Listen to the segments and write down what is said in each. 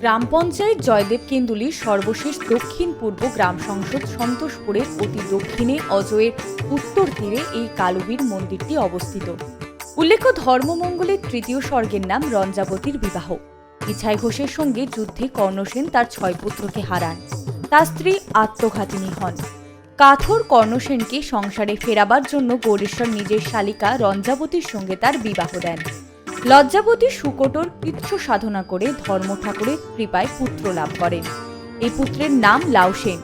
গ্রাম পঞ্চায়েত জয়দেব কেন্দুলির সর্বশেষ দক্ষিণ পূর্ব গ্রাম সংসদ সন্তোষপুরের অতি দক্ষিণে অজয়ের উত্তর তীরে এই কালুবীর মন্দিরটি অবস্থিত। উল্লেখ্য, ধর্মমঙ্গলের তৃতীয় স্বর্গের নাম রঞ্জাবতীর বিবাহ। ইছাই ঘোষের সঙ্গে যুদ্ধে কর্ণসেন তার ছয় পুত্রকে হারান। তার স্ত্রী আত্মঘাতিনী হন। কাথর কর্ণসেনকে সংসারে ফেরাবার জন্য গৌরেশ্বর নিজের শালিকা রঞ্জাবতীর সঙ্গে তার বিবাহ দেন। লজ্জাবতী সুকোটর কৃচ্ছ সাধনা করে ধর্ম ঠাকুরের কৃপায় পুত্র লাভ করেন। এই পুত্রের নাম লাউসেন।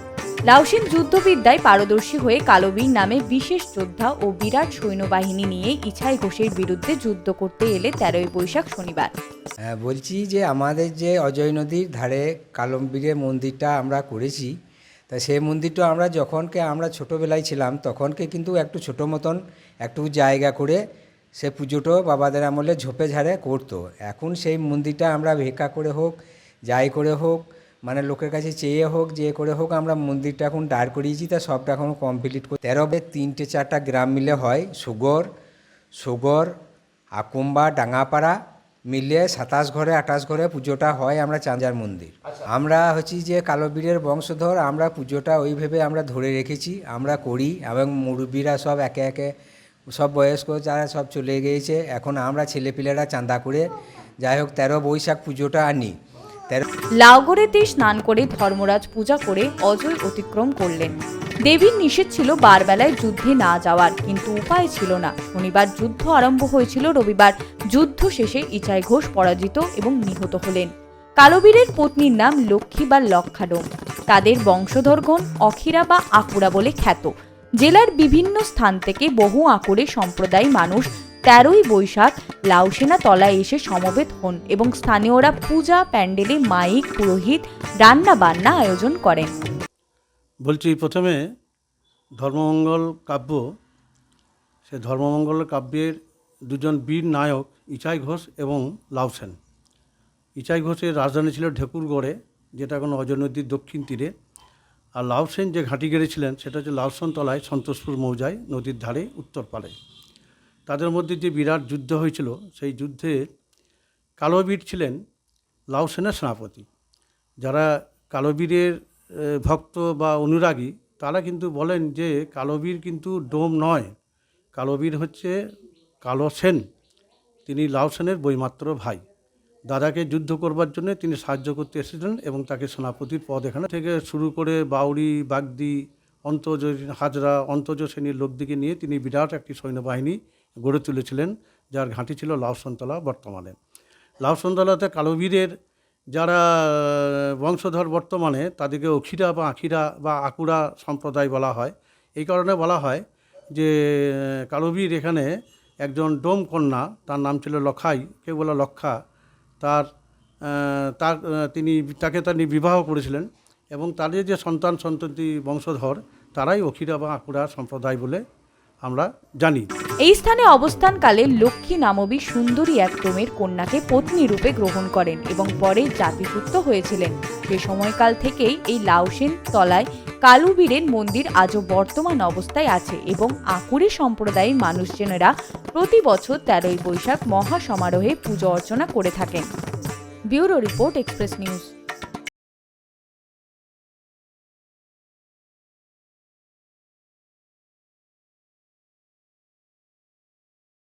লাউসেন যুদ্ধবিদ্যায় পারদর্শী হয়ে কালবীর নামে বিশেষ যোদ্ধা ও বিরাট সৈন্যবাহিনী নিয়ে ইছাই ঘোষের বিরুদ্ধে যুদ্ধ করতে এলে তেরোই বৈশাখ শনিবার। হ্যাঁ বলছি যে আমাদের যে অজয় নদীর ধারে কালম্বীরের মন্দিরটা আমরা করেছি, তা সেই মন্দিরটা আমরা যখনকে আমরা ছোটোবেলায় ছিলাম, তখনকে কিন্তু একটু ছোটো মতন একটু জায়গা করে সে পুজোটো বাবাদের আমলে ঝোপে ঝাড়ে করতো। এখন সেই মন্দিরটা আমরা ভেকা করে হোক যাই করে হোক মানে লোকের কাছে চেয়ে হোক যে করে হোক আমরা মন্দিরটা এখন দাঁড় করিয়েছি তা সবটা এখন কমপ্লিট করে তেরো বে তিনটে চারটা গ্রাম মিলে হয় সুগর সুগর আকুম্বা ডাঙ্গাপাড়া মিলিয়ে সাতাশ ঘরে আঠাশ ঘরে পুজোটা হয় আমরা চাঁজার মন্দির। আমরা হচ্ছি যে কালোবীরের বংশধর আমরা পুজোটা ওইভাবে আমরা ধরে রেখেছি আমরা করি এবং মুরব্বীরা সব একে একে সব বয়স্ক যারা সব চলে গিয়েছে, এখন আমরা ছেলেপিলেরা চাঁদা করে, যাই হোক তেরো বৈশাখ পুজোটা আনি লাউগড়েতে স্নান করে ধর্মরাজ পূজা করে অজয় অতিক্রম করলেন। দেবীর নিষেধ ছিল বারবেলায় যুদ্ধে না যাওয়ার, কিন্তু উপায় ছিল না। শনিবার যুদ্ধ আরম্ভ হয়েছিল রবিবার। যুদ্ধ শেষে ইচাই ঘোষ পরাজিত এবং নিহত হলেন। কালবীরের পত্নীর নাম লক্ষ্মী বা লক্ষাডোম। তাদের বংশধরগণ অখিরা বা আকুরা বলে খ্যাত। জেলার বিভিন্ন স্থান থেকে বহু আকুড়ে সম্প্রদায় মানুষ তেরোই বৈশাখ লাউসেনা তলায় এসে সমবেত হন এবং স্থানীয়রা পূজা, প্যান্ডেলে মাইক, পুরোহিত, রান্না বান্না আয়োজন করেন। বলছি, প্রথমে ধর্মমঙ্গল কাব্য, সে ধর্মমঙ্গল কাব্যের দুজন বীর নায়ক ইচাই ঘোষ এবং লাউসেন ইচাই ঘোষের রাজধানী ছিল ঢেকুরগড়ে, যেটা এখন অজয় নদীর দক্ষিণ তীরে। আর লাউসেন যে ঘাঁটি গেড়েছিলেন, সেটা হচ্ছে লাউসন তলায় সন্তোষপুর মৌজায় নদীর ধারে উত্তর পাড়ে। তাদের মধ্যে যে বিরাট যুদ্ধ হয়েছিল, সেই যুদ্ধে কালোবীর ছিলেন লাউসেনের সেনাপতি। যারা কালোবীরের ভক্ত বা অনুরাগী, তারা কিন্তু বলেন যে কালোবীর কিন্তু ডোম নয়। কালোবীর হচ্ছে কালো সেন, তিনি লাউ সেনের বইমাত্র ভাই। দাদাকে যুদ্ধ করবার জন্য তিনি সাহায্য করতে এসেছিলেন এবং তাকে সেনাপতির পদ এখানে থেকে শুরু করে বাউরি বাগদি অন্তজ হাজরা অন্তজ শ্রেণির লোকদিকে নিয়ে তিনি বিরাট একটি সৈন্যবাহিনী গড়ে তুলেছিলেন, যার ঘাঁটি ছিল লাউসনতলা বর্তমানে। লাউসনতলাতে কালোবীরের যারা বংশধর বর্তমানে তাদেরকে অখিরা বা আখিরা বা আকুড়া সম্প্রদায় বলা হয়। এই কারণে বলা হয় যে কালোবীর এখানে একজন ডোম কন্যা তার নাম ছিল লখাই, কেউ বলা লক্ষা তার তার তিনি তাকে তিনি বিবাহ করেছিলেন এবং তাদের যে সন্তান সন্ততি বংশধর, তারাই অখিরা বা আকুড়া সম্প্রদায় বলে আমরা জানি। এই স্থানে অবস্থানকালে লক্ষ্মী নামবী সুন্দরী এক ক্রমের কন্যাকে পত্নী রূপে গ্রহণ করেন এবং পরে জাতিযুক্ত হয়েছিলেন। সে সময়কাল থেকেই এই লাউসেন তলায় কালুবীরের মন্দির আজও বর্তমান অবস্থায় আছে এবং আকুরি সম্প্রদায়ের মানুষজনেরা প্রতি বছর তেরোই বৈশাখ মহা সমারোহে পুজো অর্চনা করে থাকেন। Bureau report express news.